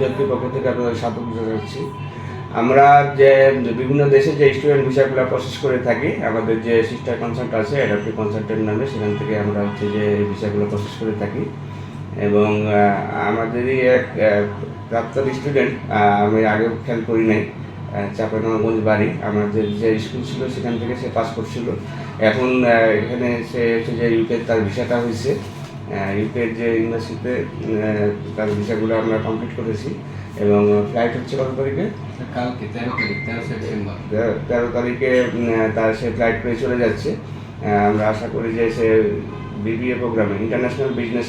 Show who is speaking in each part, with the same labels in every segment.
Speaker 1: প্রজেক্টের পক্ষ থেকে আপনাদের স্বাগত জানাচ্ছি। আমরা যে বিভিন্ন দেশে যে স্টুডেন্ট ভিসাগুলো প্রসেস করে থাকি, আমাদের যে সিস্টার কনসার্ট আছে অ্যাডাপ্টিভ কনসার্টের নামে সেখান থেকে আমরা হচ্ছে যে ভিসাগুলো প্রসেস করে থাকি। এবং আমাদেরই এক প্রাক্তন স্টুডেন্ট আমি আগে খেয়াল করি নাই চাপানগঞ্জ বাড়ি। আমাদের যে স্কুল ছিল সেখান থেকে সে পাস করছিল এখন এখানে সে হচ্ছে যে ইউকে তার ভিসাটা হয়েছে। ইউকের যে ইউনিভার্সিটিতে তার ভিসাগুলো আমরা কমপ্লিট করেছি এবং ফ্লাইট হচ্ছে কত তারিখে?
Speaker 2: কালকে তেরো তারিখ তেরো সেপ্টেম্বর।
Speaker 1: তেরো- তেরো তারিখে তার সে ফ্লাইট করে চলে যাচ্ছে। আমরা আশা করি যে সে বিবিএ প্রোগ্রামে ইন্টারন্যাশনাল বিজনেস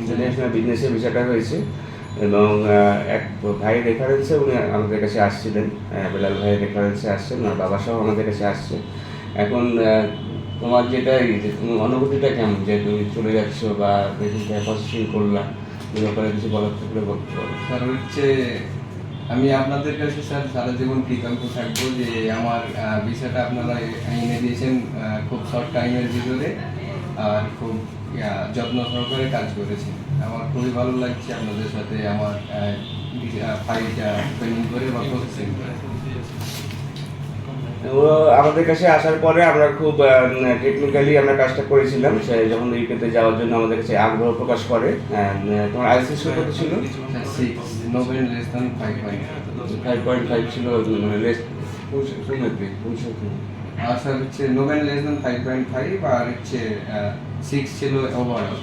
Speaker 1: ইন্টারন্যাশনাল বিজনেসের বিষয়টা হয়েছে এবং এক ভাই রেফারেন্সে উনি আমাদের কাছে আসছিলেন। বেলাল ভাই রেফারেন্সে আসছেন আর বাবা সহ আমাদের কাছে আসছে। এখন তোমার যেটা তুমি অনুভূতিটা কেমন? যে তুমি চলে যাচ্ছ বা প্রসেসিং করলাম এই ব্যাপারে কিছু বলার থাকলে বলতে পারো।
Speaker 2: স্যার, হচ্ছে আমি আপনাদের কাছে স্যার সারা জীবন কৃতজ্ঞ থাকব যে আমার বিষয়টা আপনারা এনে দিয়েছেন খুব শর্ট টাইমের ভিতরে আর খুব যত্ন সহকারে কাজ করেছেন। আমার খুবই ভালো লাগছে আপনাদের সাথে আমার ফাইলটা ওপেনিং করে বা প্রসেসিং করে।
Speaker 1: আমাদের কাছে আসার পরে আমরা খুব টেকনিক্যালি আমরা কাজটা করেছিলাম। সে যখন ইউকেতে যাওয়ার জন্য আমাদের কাছে আগ্রহ প্রকাশ করে তোমার আইসিএস কত ছিল?
Speaker 2: ফাইভ পয়েন্ট
Speaker 1: ফাইভ ছিল মানে লেস শুনতে শুনতে
Speaker 2: আর স্যার হচ্ছে লেস ফাইভ পয়েন্ট ফাইভ আর হচ্ছে সিক্স ছিল ওভারঅল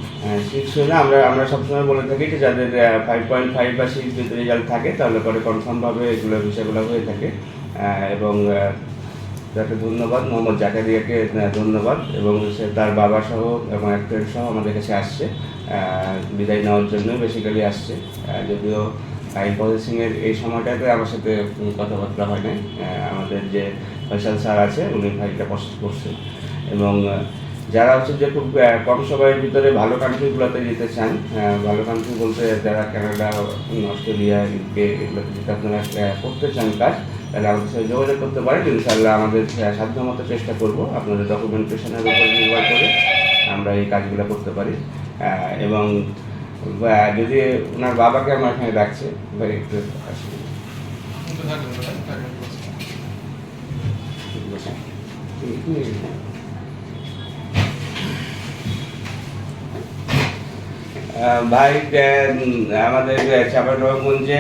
Speaker 1: সিক্স হলে আমরা আমরা সবসময় বলে থাকি যে যাদের ফাইভ পয়েন্ট ফাইভ বা সিক্স যদি রেজাল্ট থাকে তাহলে পরে কনফার্মভাবে এগুলো বিষয়গুলো হয়ে থাকে। এবং তাকে ধন্যবাদ, মোহাম্মদ জাকারিয়াকে ধন্যবাদ এবং তার বাবা সহ এবং এক ফ্রেন্ড সহ আমাদের কাছে আসছে বিদায় নেওয়ার জন্য বেসিক্যালি আসছে। যদিও ফাইল প্রসেসিংয়ের এই সময়টাতে আমার সাথে কথাবার্তা হয় নাই। আমাদের যে ফয়সাল স্যার আছে, উনি ফাইলটা প্রসেস করছে। এবং যারা হচ্ছে যে খুব কম সময়ের ভিতরে ভালো কান্ট্রিগুলোতে যেতে চান ভালো কান্ট্রি বলতে যারা কানাডা অস্ট্রেলিয়া ইউকে এগুলোতে যেতে আপনারা করতে চান কাজ তাহলে আমাদের সাথে যোগাযোগ করতে পারেন। ইনশাআল্লাহ আমাদের সাধ্য মতো চেষ্টা করব আপনাদের ডকুমেন্টেশনের উপর নির্ভর করে আমরা এই কাজগুলো করতে পারি। এবং যদি ওনার বাবাকে আমার এখানে ডাকছে এবার একটু আসুন আহ, ভাই আমাদের চাপানগঞ্জে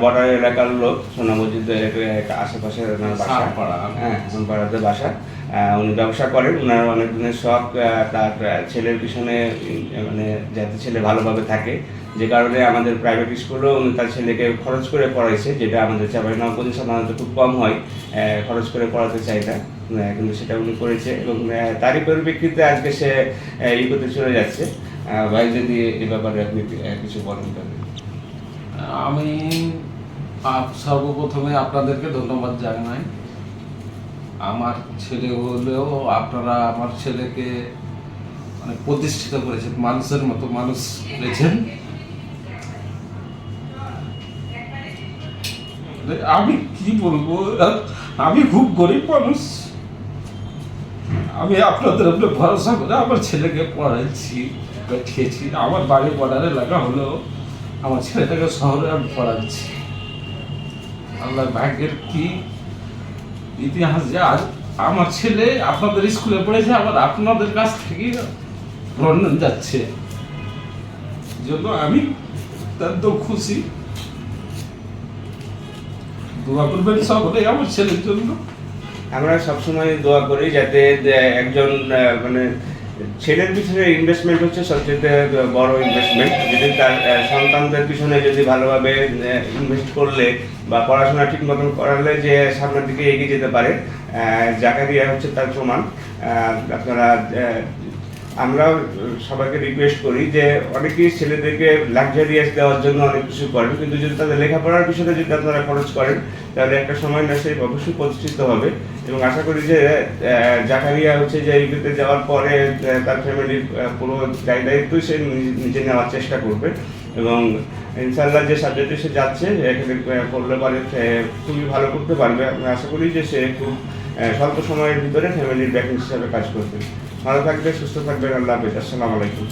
Speaker 1: বর্ডার এলাকার লোক সোনা মসজিদের আশেপাশে ওনার বাসা।
Speaker 2: সাতপাড়া।
Speaker 1: হ্যাঁ পাড়াতে বাসা। উনি ব্যবসা করেন। ওনার অনেক দিনের শখ তার ছেলের পিছনে মানে যাতে ছেলে ভালোভাবে থাকে। যে কারণে আমাদের প্রাইভেট স্কুলেও উনি তার ছেলেকে খরচ করে পড়াইছে যেটা আমাদের চাপাইনগঞ্জে সাধারণত খুব কম হয়। খরচ করে পড়াতে চাই না। কিন্তু সেটা উনি করেছে এবং তারই পরিপ্রেক্ষিতে আজকে সে আহ, ই করতে চলে যাচ্ছে। ভাই যদি ব্যাপারে আপনি কিছু বলেন
Speaker 3: আমি সর্বপ্রথমে আপনাদেরকে ধন্যবাদ জানাই। আমার ছেলে হলেও আপনারা আমার ছেলেকে মানে প্রতিষ্ঠিত করেছেন, মানুষের মতো মানুষ করেছেন আমি কি বলব? আমি খুব গরিব মানুষ। আমি আপনাদের উপরে ভরসা করে আমার ছেলেকে পাঠিয়েছি আমার বাড়ি বর্ডার এলাকা হলেও আমার ছেলেটাকে শহরে আমি পড়াচ্ছি আল্লাহ ভাগ্যের কি ইতিহাস যে আমার ছেলে আপনাদের স্কুলে পড়েছে, আবার আপনাদের কাছ থেকে লন্ডন যাচ্ছে। জন্য আমি অত্যন্ত খুশি। দোয়া করবেন সকলে আমার ছেলের জন্য।
Speaker 1: আমরা সবসময় দোয়া করি যাতে একজন মানে ছেলের পিছনে ইনভেস্টমেন্ট হচ্ছে সবচেয়ে বড় ইনভেস্টমেন্ট যদি তার সন্তানদের পিছনে যদি ভালোভাবে ইনভেস্ট করলে বা পড়াশোনা ঠিক মতন করালে যে সামনের দিকে এগিয়ে যেতে পারে জাকারিয়া হচ্ছে তার প্রমাণ। আহ, আপনারা আহ, আমরাও সবাইকে রিকোয়েস্ট করি যে অনেকেই ছেলেদেরকে লাক্সারিয়াস দেওয়ার জন্য অনেক কিছু করেন কিন্তু যদি তাদের লেখাপড়ার পিছনে যদি আপনারা খরচ করেন তাহলে একটা সময় না সে অবশ্যই প্রতিষ্ঠিত হবে। এবং আশা করি যে জাকারিয়া হচ্ছে যে ইউপিতে যাওয়ার পরে তার ফ্যামিলির পুরো দায় দায়িত্বই সে নিজে- নেওয়ার চেষ্টা করবে। এবং ইনশাল্লাহ যে সাবজেক্টে সে যাচ্ছে এখানে পড়লে পারে খুবই ভালো করতে পারবে। আমি আশা করি যে সে খুব স্বল্প সময়ের ভিতরে ফ্যামিলির ব্যাকিং হিসাবে কাজ করবে ভালো থাকবে সুস্থ থাকবেন, আল্লাহ হাফিজ। আসসালামু আলাইকুম।